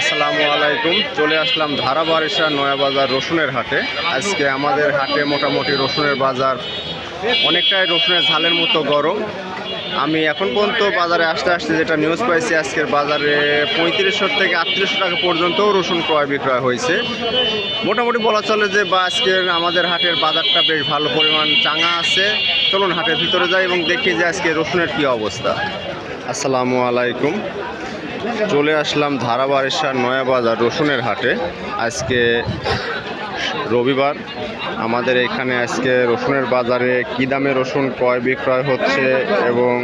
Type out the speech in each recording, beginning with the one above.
আসসালামু আলাইকুম। চলে আসলাম ধারাবারিশা নয়াবাজার রসুনের হাটে। আজকে আমাদের হাটে মোটামুটি রসুনের বাজার অনেকটাই রসুনের ঝালের মতো গরম। আমি এখন পর্যন্ত বাজারে আসতে আসতে যেটা নিউজ পাইছি, আজকের বাজারে পঁয়ত্রিশশো থেকে আটত্রিশশো টাকা পর্যন্তও রসুন ক্রয় বিক্রয় হয়েছে। মোটামুটি বলা চলে যে বা আজকের আমাদের হাটের বাজারটা বেশ ভালো পরিমাণ চাঙা আছে। চলুন হাটের ভিতরে যাই এবং দেখি যে আজকে রসুনের কী অবস্থা। আসসালামু আলাইকুম। চলে আসলাম ধারাবারেশার নয়াবাজার রসুনের হাটে। আজকে রবিবার। আমাদের এখানে আজকে রসুনের বাজারে কী দামে রসুন ক্রয় বিক্রয় হচ্ছে এবং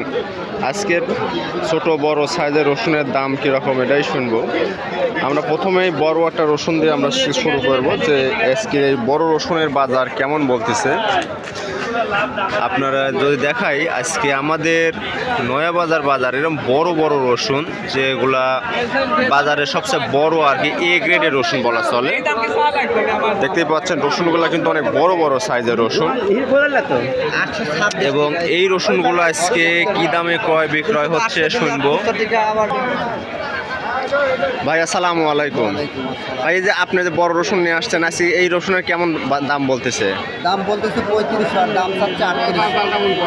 আজকের ছোট বড় সাইজের রসুনের দাম কীরকম এটাই শুনব। আমরা প্রথমেই বড় একটা রসুন দিয়ে আমরা শুরু করব যে আজকের এই বড় রসুনের বাজার কেমন বলতেছে। আপনারা যদি দেখাই, আজকে আমাদের নয়াবাজার বাজার বাজার এরকম বড় বড় রসুন, যেগুলা বাজারে সবচেয়ে বড় আর কি, এ গ্রেডের রসুন বলা চলে। দেখতেই পাচ্ছেন, রসুনগুলো কিন্তু অনেক বড় বড় সাইজের রসুন। এবং এই রসুনগুলো আজকে কি দামে ক্রয় বিক্রয় হচ্ছে শুনব। ভাই আসসালামু আলাইকুম। ভাই এই যে আপনি যে বড় রসুন নিয়ে আসছেন আজকে এই রসুনের কেমন দাম বলতেছে? দাম বলতেছে পঁয়ত্রিশশো দাম চাচ্ছে আটত্রিশ।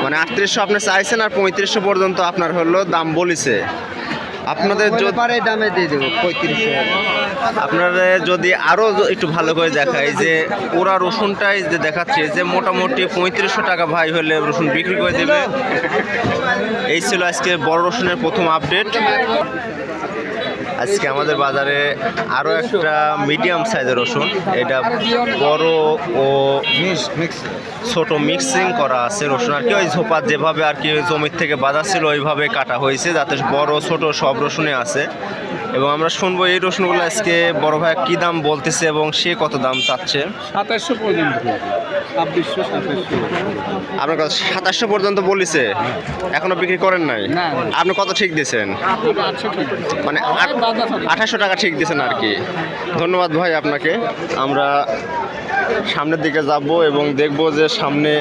মানে আটত্রিশশো আপনি চাইছেন আর পঁয়ত্রিশশো পর্যন্ত আপনার হলো দাম বলিছে। আপনাদের যদি পারে দামে দিয়ে দেবো পঁয়ত্রিশশো। আপনারা যদি আরও একটু ভালো করে দেখায় যে ওরা রসুনটাই যে দেখাচ্ছে যে মোটামুটি পঁয়ত্রিশশো টাকা ভাই হলে রসুন বিক্রি করে দেবে। এই ছিল আজকে বড় রসুনের প্রথম আপডেট আজকে আমাদের বাজারে আরও একটা মিডিয়াম সাইজের রসুন। এটা বড় ও ছোট মিক্সিং করা আছে রসুন আর কি ওই ঝোপার যেভাবে আর কি জমির থেকে বাঁধা ছিল ওইভাবে কাটা হয়েছে যাতে বড় ছোট সব রসুনে আছে। এবং আমরা শুনব এই রসুনগুলো আজকে বড় ভাই কি দাম বলতেছে এবং সে কত দাম চাচ্ছে? সাতাশশো পর্যন্ত। আপনার কত সাতাশশো পর্যন্ত বলিছে? এখনও বিক্রি করেন নাই? আপনি কত ঠিক দিয়েছেন? মানে আঠাশশো টাকা ঠিক দিয়েছেন আর কি। ধন্যবাদ ভাই আপনাকে। আমরা সামনের দিকে যাব এবং দেখব যে সামনে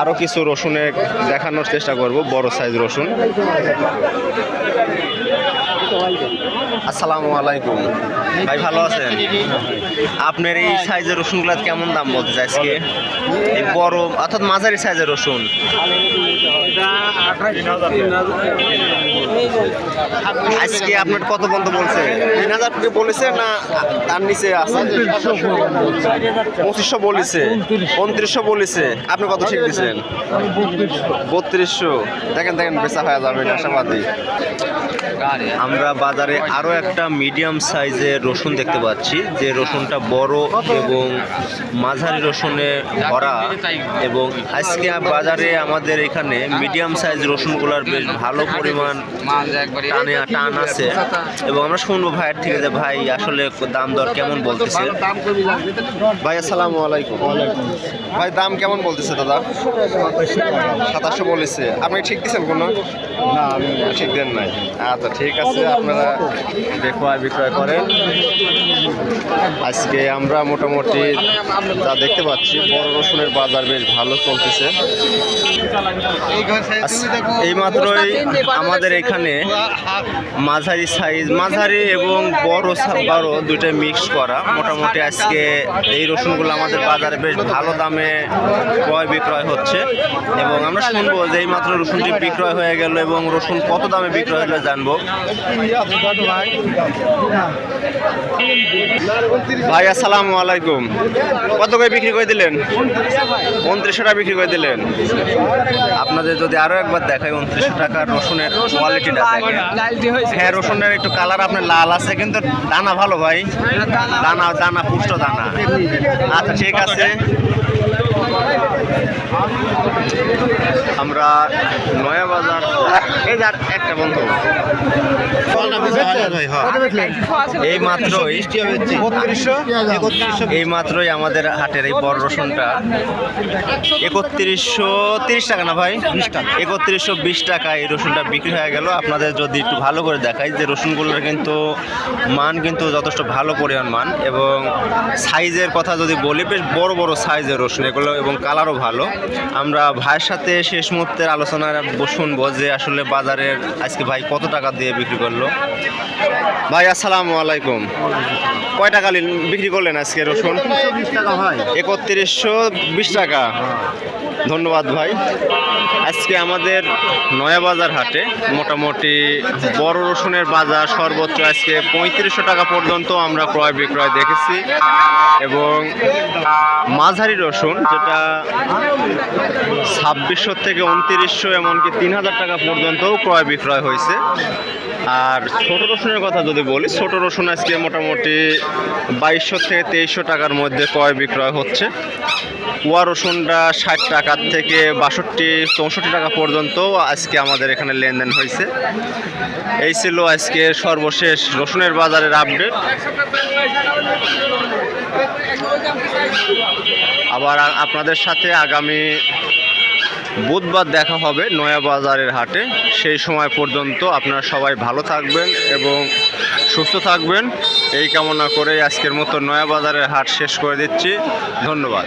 আরও কিছু রসুনে দেখানোর চেষ্টা করব, বড় সাইজ রসুন। আসসালামু আলাইকুম। ভাই, ভালো আছেন? আপনার এই সাইজের রসুনগুলো কেমন দাম বলতে চাই আজকে এই বড়, অর্থাৎ মাঝারি সাইজের রসুন। আজকে আপনার কত বন্ধ বলছে? তিন হাজার বলেছে না, তার নিচে আছে? পঁচিশশো বলেছে উনত্রিশশো বলেছে। আপনি কত ঠিক দিচ্ছেন বত্রিশশো। দেখেন দেখেন, বেচা হয়ে যাবে, আশাবাদী। আমরা বাজারে আরও একটা মিডিয়াম সাইজের রসুন দেখতে পাচ্ছি। যে রসুনটা বড় এবং মাঝারি রসুনে ভরা। এবং আজকে বাজারে আমাদের এখানে মিডিয়াম সাইজ রসুনগুলোর বেশ ভালো পরিমাণ টানে টান আছে। এবং আমরা শুনব ভাইয়ের থেকে যে ভাই আসলে দাম দর কেমন বলতেছে। ভাই আসসালামু আলাইকুম। ভাই দাম কেমন বলতেছে দাদা? সাতাশশো বলেছে। আপনি ঠিক দিচ্ছেন কোনো? না আমি ঠিক দেন নাই। আচ্ছা ঠিক আছে আপনারা বিক্রয় করেন। আজকে আমরা মোটামুটি যা দেখতে পাচ্ছি বড় রসুনের বাজার বেশ ভালো চলতেছে। এই মাত্রই আমাদের এখানে মাঝারি সাইজ মাঝারি এবং বড় বড় দুইটাই মিক্স করা। মোটামুটি আজকে এই রসুনগুলো আমাদের বাজারে বেশ ভালো দামে ক্রয় বিক্রয় হচ্ছে। এবং আমরা শুনব যে এই মাত্র রসুনটি বিক্রয় হয়ে গেল এবং রসুন কত দামে বিক্রয় হলো জানব। ভাই, আসসালামু আলাইকুম। কত করে বিক্রি করে দিলেন? উনত্রিশশো টাকা বিক্রি করে দিলেন। আপনাদের যদি আরও একবার দেখায় উনত্রিশশো টাকা রসুনের কোয়ালিটিটা হ্যাঁ রসুনের একটু কালার আপনার লাল আছে, কিন্তু দানা ভালো ভাই। দানা দানা, পুষ্ট দানা। আচ্ছা ঠিক আছে। আমরা নয়া বাজার। এই যার একটা বন্ধু। এই মাত্রই এই মাত্রই আমাদের হাটের এই বড় রসুনটা। একত্রিশশো তিরিশ টাকা না ভাই? একত্রিশশো বিশ টাকা এই রসুনটা বিক্রি হয়ে গেল। আপনাদের যদি একটু ভালো করে দেখাই যে রসুনগুলোর কিন্তু মান কিন্তু যথেষ্ট ভালো পরিমাণ মান এবং সাইজের কথা যদি বলি বেশ বড় বড় সাইজের রসুন এগুলো এবং কালারও ভালো। আমরা ভাইয়ের সাথে শেষ মুহূর্তের আলোচনা শুনব যে আসলে বাজারের আজকে ভাই কত টাকা দিয়ে বিক্রি করল। ভাই আসসালামু আলাইকুম। কয় টাকা বিক্রি করলেন আজকে রসুন? একত্রিশশো বিশ টাকা ধন্যবাদ ভাই। আজকে আমাদের নয়াবাজার হাটে মোটামুটি বড় রসুনের বাজার সর্বোচ্চ আজকে পঁয়ত্রিশশো টাকা পর্যন্ত আমরা ক্রয় বিক্রয় দেখেছি এবং মাঝারি রসুন, যেটা ছাব্বিশশো থেকে উনত্রিশশো এমনকি তিন হাজার টাকা পর্যন্তও ক্রয় বিক্রয় হয়েছে। আর ছোট রসুনের কথা যদি বলি, ছোট রসুন আজকে মোটামুটি বাইশশো থেকে তেইশশো টাকার মধ্যে ক্রয় বিক্রয় হচ্ছে। কুয়া রসুনটা ষাট টাকার থেকে বাষট্টি, চৌষট্টি টাকা পর্যন্ত আজকে আমাদের এখানে লেনদেন হয়েছে। এই ছিল আজকে সর্বশেষ রসুনের বাজারের আপডেট। আবার আপনাদের সাথে আগামী বুধবার দেখা হবে নয়া বাজারের হাটে। সেই সময় পর্যন্ত আপনারা সবাই ভালো থাকবেন এবং সুস্থ থাকবেন। এই কামনা করে আজকের মতো নয়া বাজারের হাট শেষ করে দিচ্ছি। ধন্যবাদ।